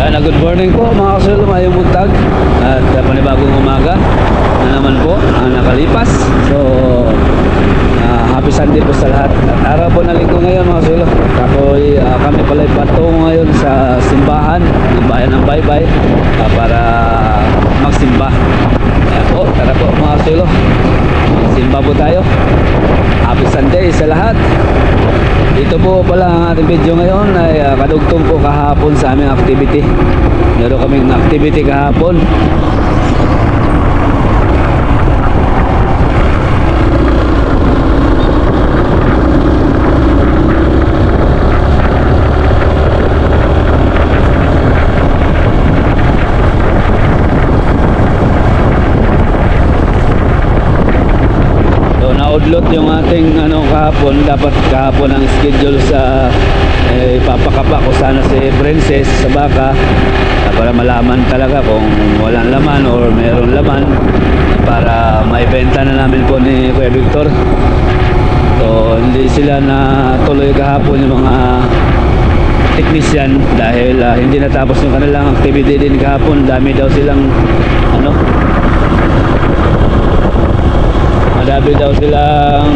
Yan, uh, good morning po mga kasul, mayong buntag at uh, panibagong umaga na naman po ang nakalipas. So, uh, happy Sunday po sa lahat. At araw po ng linggo ngayon mga kasul. Ako, uh, kami pala patungo ngayon sa simbahan ng bayan ng Baybay uh, para magsimba. Ayan po, tara po mga kasul. Simba po tayo. Happy Sunday sa lahat. Dito po pala ang ating video ngayon ay uh, kadugtong po kahapon sa aming activity. Meron kaming activity kahapon. So naudlot yung ating ano kahapon, dapat kahapon ang schedule sa eh, papakapa ko sana si Princess sa baka ah, para malaman talaga kung walang laman or meron laman para maibenta na namin po ni Kuya Victor. So hindi sila na tuloy kahapon yung mga technician dahil ah, hindi natapos yung kanilang activity din kahapon. Dami daw silang ano Madami daw silang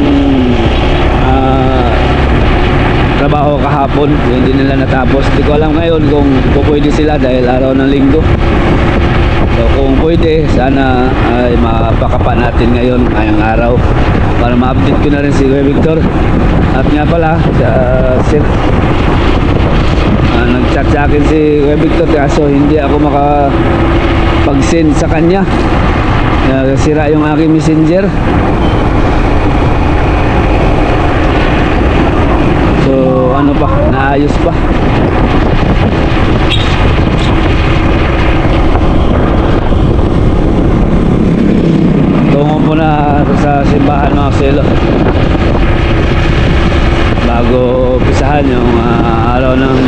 ah, trabaho kahapon. Hindi nila natapos. Hindi ko alam ngayon kung pupwede sila dahil araw ng linggo. So kung pwede, sana ay mapakapa natin ngayon, ngayong araw. Para ma-update ko na rin si Kuya Victor. At nga pala, uh, sir, Ah, nag-chat sa akin si Kuya Victor kaso hindi ako makapag-send sa kanya. Uh, sira yung aking messenger. So ano pa, naayos pa. Tungo po na sa simbahan mga selo bago pisahan yung ah, araw ng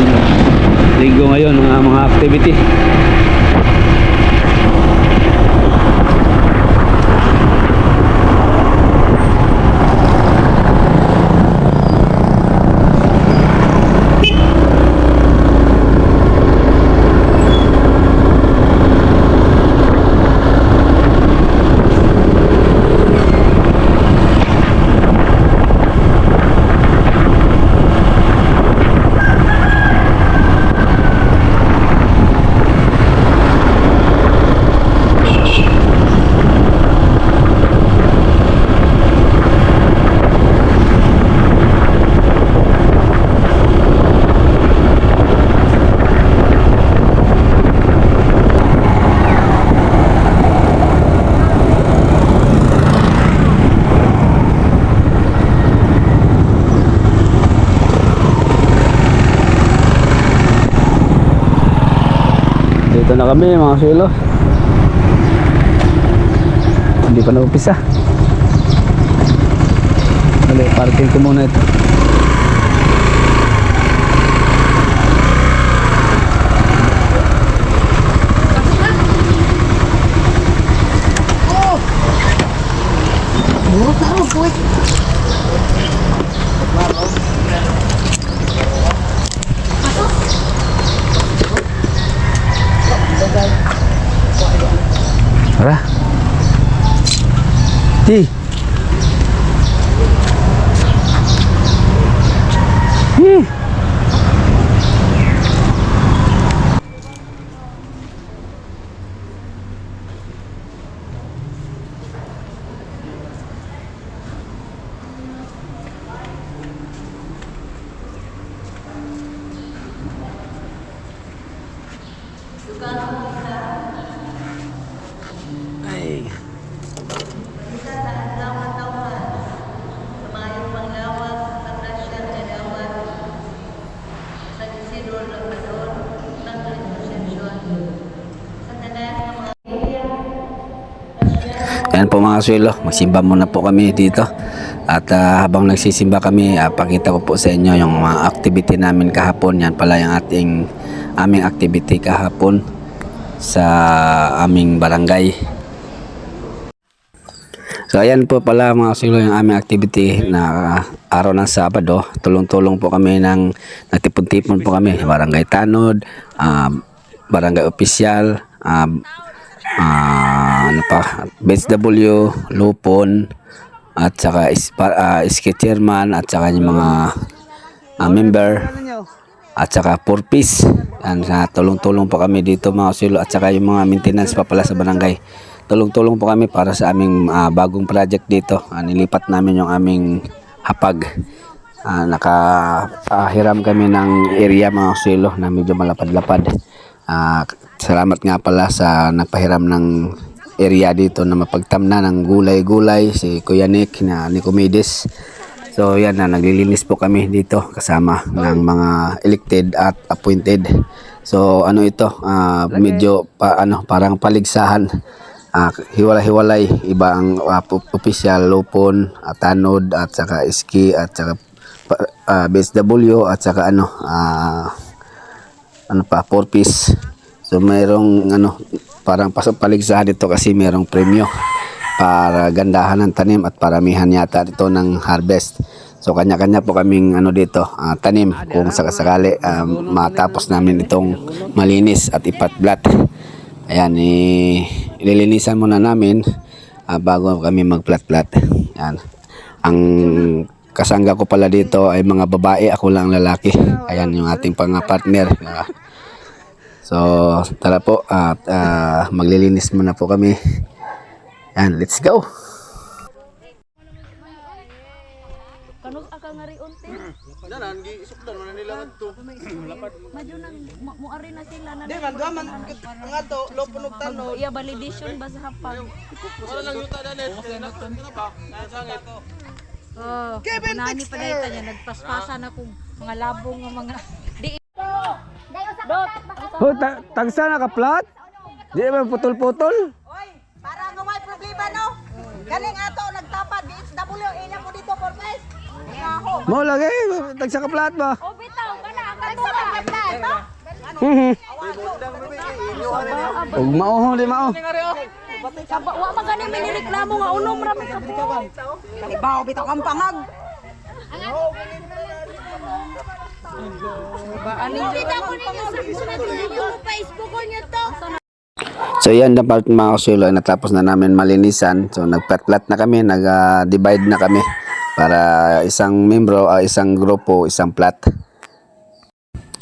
linggo ngayon ng mga activity dito na kami mga silo hindi pa na-upisa Dali, parking ko muna ito. Tara. Di. Hi. Mga swelo, magsimba muna po kami dito. At ah, habang nagsisimba kami, ah, pakita ko po sa inyo yung mga activity namin kahapon. Yan pala yung ating aming activity kahapon sa aming barangay. So ayan po pala mga swelo yung aming activity na ah, araw ng Sabado. Tulong-tulong po kami ng nagtipon-tipon po kami. Barangay Tanod, ah, barangay official, ah, ah, ano pa, BSW, Lupon, at saka uh, iski chairman, at saka yung mga ah, member, at saka four piece. Yan, sa tulong-tulong po kami dito mga silo at saka yung mga maintenance pa pala sa barangay. Tulong-tulong po kami para sa aming ah, bagong project dito. Ah, nilipat namin yung aming hapag. Ah, nakahiram kami ng area mga silo na medyo malapad-lapad. Ah, salamat nga pala sa nagpahiram ng area dito na mapagtamna ng gulay-gulay si Kuya Nick na Nicomedes. So yan na naglilinis po kami dito kasama ng mga elected at appointed. So ano ito ah, medyo pa, ano parang paligsahan. Ah, hiwalay-hiwalay iba ang uh, official lupon, at tanod at saka iski at saka ah, BSW at saka ano ah, ano pa four piece. So mayroong ano parang paligsahan dito kasi mayroong premyo para gandahan ng tanim at paramihan yata dito ng harvest. So kanya-kanya po kaming ano dito ah, tanim kung sakasakali ah, matapos namin itong malinis at ipatblat. Ayan, i ililinisan muna namin ah, bago kami magplat-plat. Ayan. Ang kasangga ko pala dito ay mga babae, ako lang lalaki. Ayan yung ating pang partner. Ah, So, tara po at ah, maglilinis muna po kami. Yan, let's go. Kanus aka nga ri unti. Danan gi sukdan man nila adto. Medyo nang muari na sila na. Di man gaman ang ato lopon og tanod. Iya validation ba sa hapag? Wala lang yuta danet. Ba? Nasangit. Oh, nani pa dayta niya nagpaspasan ako mga labong nga mga di Dot. Oh, ta tagsa na ka plat? Di ba putol-putol? Oy, para nga may problema no. Galing ato nagtapad DSW ina mo dito for face. Mo lagi, tagsa ka plat ba? Oh, bitaw kana ang Sa kapatid, no? Mhm. Ug mao di mao. Saba wa man gani minireklamo nga unom ra mi ka po. Kalibaw bitaw kang pangag. So yan na part mga kasulo, natapos na namin malinisan. So nagplat-plat na kami, nag-divide na kami para isang membro, ah, isang grupo, isang plat.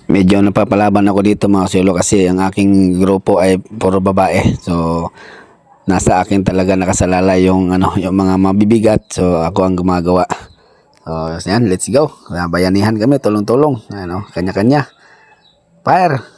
Medyo napapalaban ako dito mga kasulo kasi ang aking grupo ay puro babae. So nasa akin talaga nakasalala yung ano yung mga mabibigat. So ako ang gumagawa. So yan, let's go. Bayanihan kami, tulong-tulong. Ano, kanya-kanya. Fire!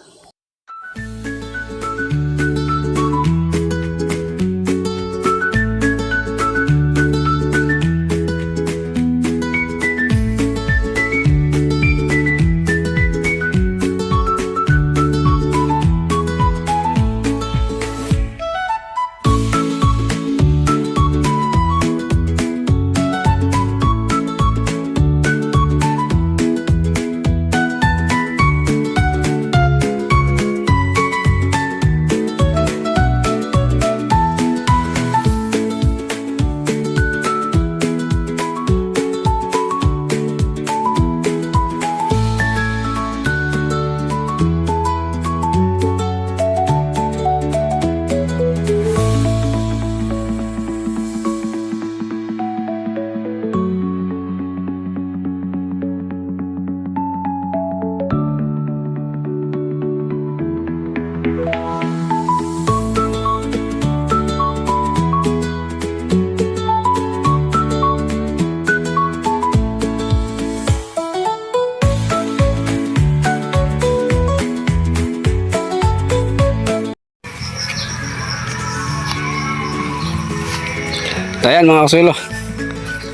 Ayan mga kasulo.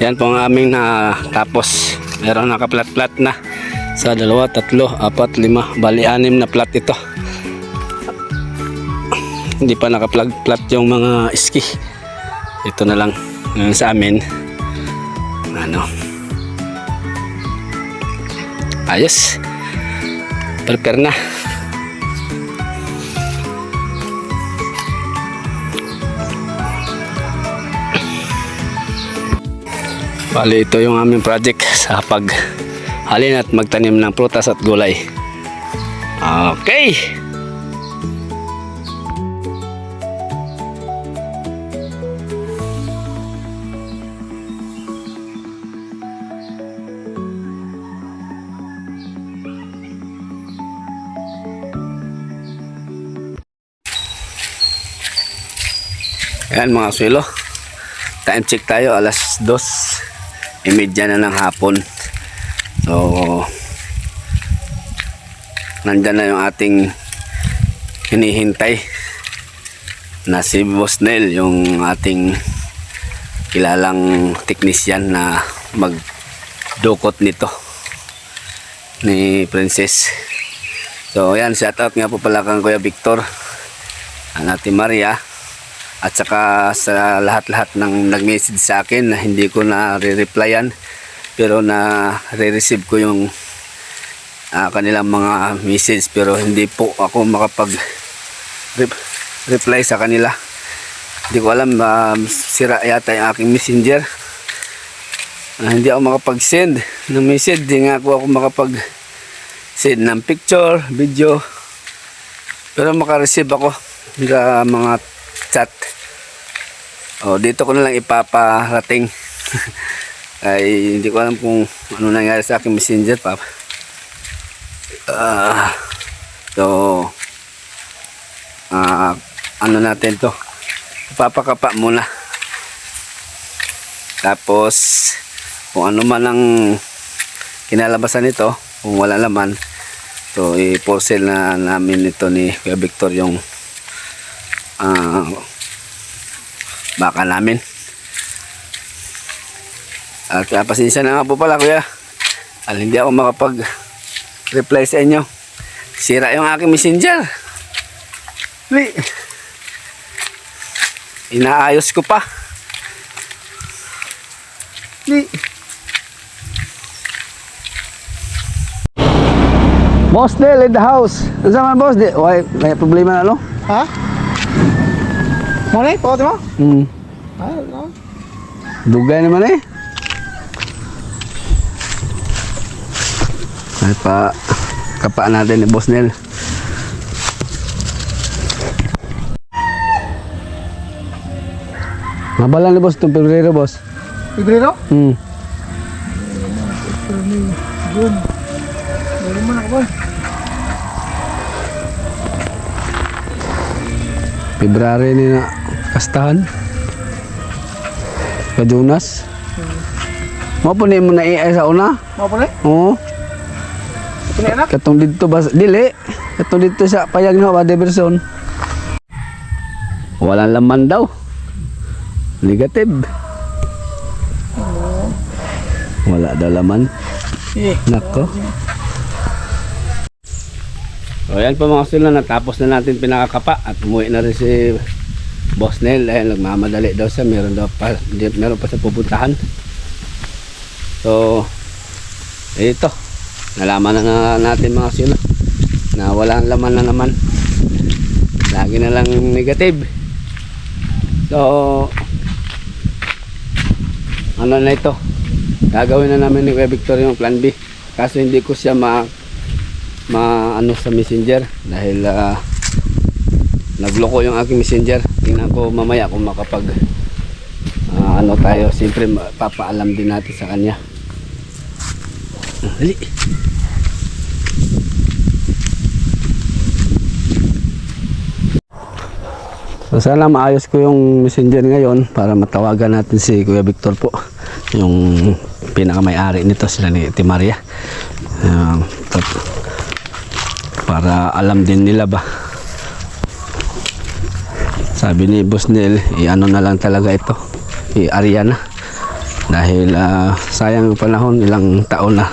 Yan po ang aming na tapos. Meron nakaplat-plat na. Sa dalawa, tatlo, apat, lima. Bali, anim na plat ito. Hindi pa nakaplat-plat yung mga iski. Ito na lang ngayon sa amin. Ano. Ayos. Prepare na. Bali ito yung aming project sa paghalin at magtanim ng prutas at gulay. Okay! Ayan mga swelo. Time check tayo alas 2. Imedya na ng hapon. So, nandyan na yung ating hinihintay na si Boss Nel, yung ating kilalang technician na magdukot nito ni Princess. So, ayan, shout out nga po pala kang Kuya Victor, ang ating Maria, at saka sa lahat-lahat ng nag-message sa akin na hindi ko na re-replyan pero na re-receive ko yung ah, kanilang mga message pero hindi po ako makapag rep- reply sa kanila. Hindi ko alam um, sira yata yung aking messenger. Ah, hindi ako makapag-send ng message hindi nga ako, ako makapag send ng picture, video. Pero makareceive ako sa mga chat. Oh, dito ko na lang ipaparating. Ay hindi ko alam kung ano nangyari sa aking messenger pa Ah, so ah, ano natin to? Ipapakapa muna. Tapos kung ano man ang kinalabasan nito kung wala laman so i-porcel na namin ito ni Kuya Victor yung ah, baka namin at uh, pasensya na nga po pala kuya al hindi ako makapag reply sa inyo sira yung aking messenger Li. inaayos ko pa Li. Boss Del in the house. Ano man boss? Di, why, may problema na no? Ha? Mo na, pagod mo? Hmm. Ah, no. Dugay naman eh. Ay pa kapaan natin ni Boss Nel. Mabala ni Boss itong Pebrero, Boss. Pebrero? Hmm. June. Meron mo na ako? February ni na kastahan. Kadunas. Mo po mo na iay sa una. Mo na? Oo. Na? Katong dito ba dili. Katong dito sa payag no ba Diverson. Walang laman daw. Negative. Wala daw laman. Eh. Nako. So ayan po mga sila, natapos na natin pinakakapa at umuwi na rin si Boss Nel dahil nagmamadali daw siya, meron daw pa, meron pa sa pupuntahan. So, ito, nalaman na nga natin mga sila na walang laman na naman. Lagi na lang negative. So, ano na ito? Gagawin na namin ni Victor yung plan B. Kaso hindi ko siya ma ma ano sa messenger dahil ah, nagloko yung aking messenger tingnan ko mamaya kung makapag ah, ano tayo. Siyempre papaalam din natin sa kanya. Dali. So sana maayos ko yung messenger ngayon para matawagan natin si Kuya Victor po. Yung pinakamay-ari nito sila ni Ate Maria. Ah, para alam din nila ba sabi ni Boss Neil i-ano na lang talaga ito. I-area na. Dahil ah, sayang ang panahon ilang taon na.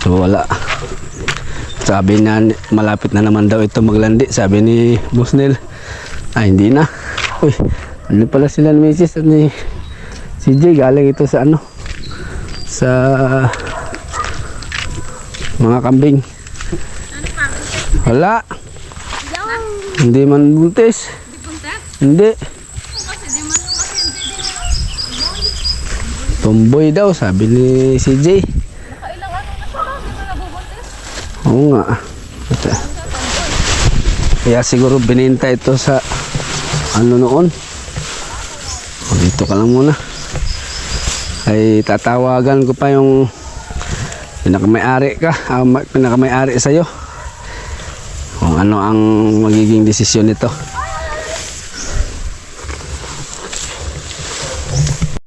So wala. Sabi na malapit na naman daw ito maglandi. Sabi ni Boss Neil ay hindi na. Uy ano pala sila ni Mrs. at ni CJ galing ito sa ano? Sa mga kambing. Wala. Hindi man buntis hindi. Tomboy daw sabi ni CJ oo nga. Ito. kaya siguro bininta ito sa ano noon. O, dito ka lang muna. Ay tatawagan ko pa yung pinakamay-ari ka ah, ma- pinakamay-ari sa'yo. Kung ano ang magiging desisyon nito